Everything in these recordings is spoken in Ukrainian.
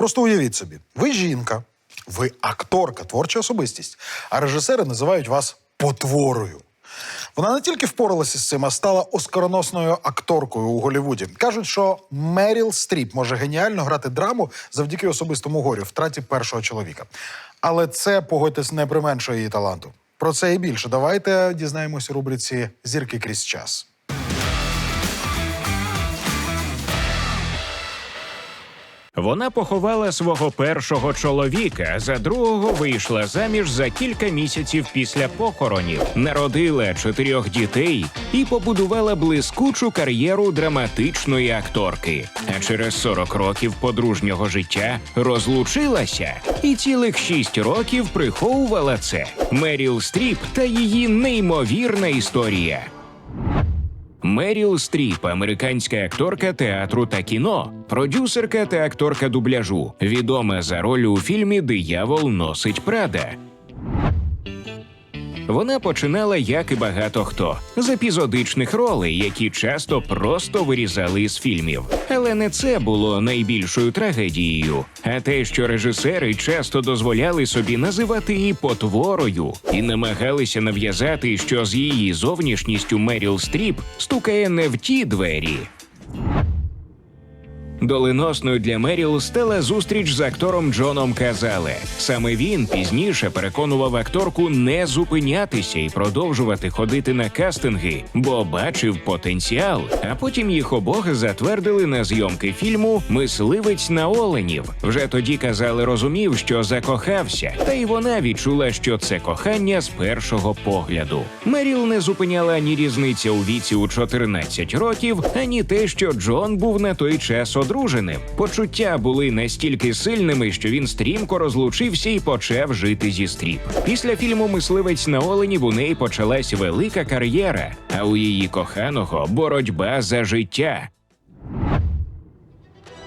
Просто уявіть собі, ви жінка, ви акторка, творча особистість, а режисери називають вас потворою. Вона не тільки впоралася з цим, а стала оскароносною акторкою у Голлівуді. Кажуть, що Меріл Стріп може геніально грати драму завдяки особистому горю, втраті першого чоловіка. Але це, погодьтесь, не применшує її таланту. Про це і більше. Давайте дізнаємося у рубриці Зірки крізь час. Вона поховала свого першого чоловіка, за другого вийшла заміж за кілька місяців після похоронів, народила чотирьох дітей і побудувала блискучу кар'єру драматичної акторки. А через 40 років подружнього життя розлучилася і цілих 6 років приховувала це. Меріл Стріп та її неймовірна історія. Меріл Стріп, американська акторка театру та кіно, продюсерка та акторка дубляжу, відома за роль у фільмі Диявол носить Прада. Вона починала, як і багато хто, з епізодичних ролей, які часто просто вирізали з фільмів. Але не це було найбільшою трагедією, а те, що режисери часто дозволяли собі називати її потворою і намагалися нав'язати, що з її зовнішністю Меріл Стріп стукає не в ті двері. Доленосною для Меріл стала зустріч з актором Джоном Казале. Саме він пізніше переконував акторку не зупинятися і продовжувати ходити на кастинги, бо бачив потенціал. А потім їх обох затвердили на зйомки фільму Мисливець на оленів. Вже тоді Казале розумів, що закохався, та й вона відчула, що це кохання з першого погляду. Меріл не зупиняла ані різниця у віці у 14 років, ані те, що Джон був на той час одруженим. Почуття були настільки сильними, що він стрімко розлучився і почав жити зі стріп. Після фільму Мисливець на оленів у неї почалась велика кар'єра, а у її коханого боротьба за життя.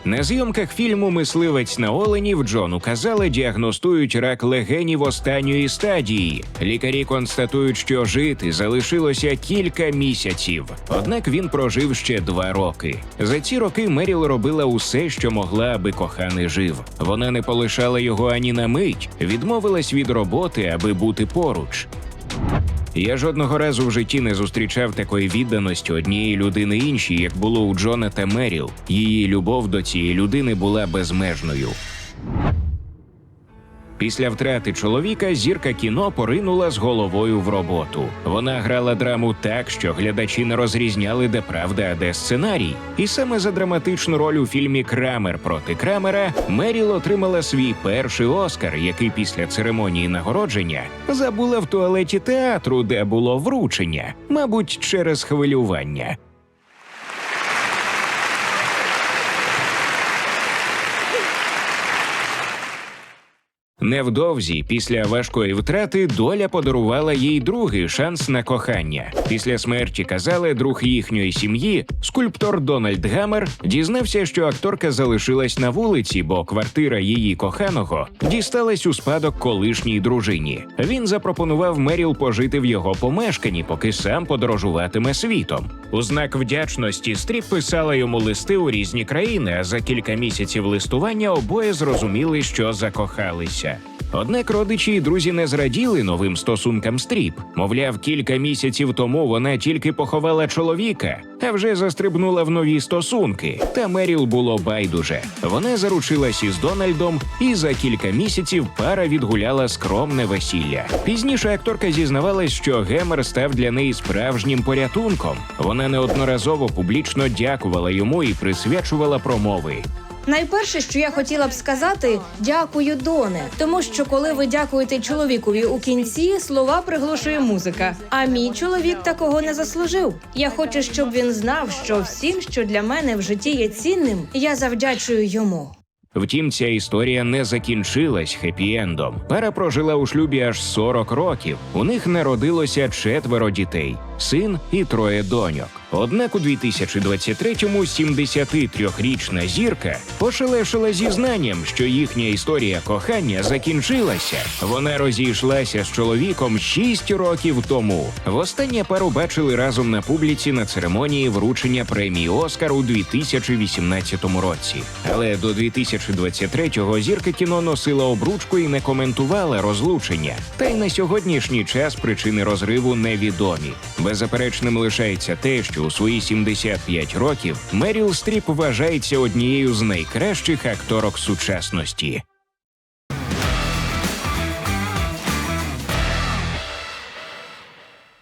На зйомках фільму Мисливець на оленів Джону казали, діагностують рак легенів останньої стадії. Лікарі констатують, що жити залишилося кілька місяців. Однак він прожив ще два роки. За ці роки Меріл робила усе, що могла, аби коханий жив. Вона не полишала його ані на мить, відмовилась від роботи, аби бути поруч. Я жодного разу в житті не зустрічав такої відданості однієї людини іншій, як було у Джона та Меріл. Її любов до цієї людини була безмежною. Після втрати чоловіка зірка кіно поринула з головою в роботу. Вона грала драму так, що глядачі не розрізняли, де правда, а де сценарій. І саме за драматичну роль у фільмі Крамер проти Крамера Меріл отримала свій перший Оскар, який після церемонії нагородження забула в туалеті театру, де було вручення, мабуть, через хвилювання. Невдовзі, після важкої втрати, доля подарувала їй другий шанс на кохання. Після смерті казали друг їхньої сім'ї, скульптор Дональд Гаммер, дізнався, що акторка залишилась на вулиці, бо квартира її коханого дісталась у спадок колишній дружині. Він запропонував Меріл пожити в його помешканні, поки сам подорожуватиме світом. У знак вдячності Стріп писала йому листи у різні країни. А за кілька місяців листування обоє зрозуміли, що закохалися. Однак родичі і друзі не зраділи новим стосункам стріп. Мовляв, кілька місяців тому вона тільки поховала чоловіка, а вже застрибнула в нові стосунки. Та Меріл було байдуже. Вона заручилась із Дональдом, і за кілька місяців пара відгуляла скромне весілля. Пізніше акторка зізнавалась, що Гемер став для неї справжнім порятунком. Вона неодноразово публічно дякувала йому і присвячувала промови. Найперше, що я хотіла б сказати, дякую, Доне, тому що коли ви дякуєте чоловікові у кінці, слова приглушує музика. А мій чоловік такого не заслужив. Я хочу, щоб він знав, що всім, що для мене в житті є цінним, я завдячую йому. Втім, ця історія не закінчилась хеппі-ендом. Пара прожила у шлюбі аж 40 років. У них народилося четверо дітей. син і троє доньок. Однак у 2023-му 73-річна зірка пошелешила зізнанням, що їхня історія кохання закінчилася. Вона розійшлася з чоловіком 6 років тому. Востаннє пару бачили разом на публіці на церемонії вручення премії Оскар у 2018 році. Але до 2023-го зірка кіно носила обручку і не коментувала розлучення. Та й на сьогоднішній час причини розриву невідомі. Беззаперечним лишається те, що у свої 75 років Меріл Стріп вважається однією з найкращих акторок сучасності.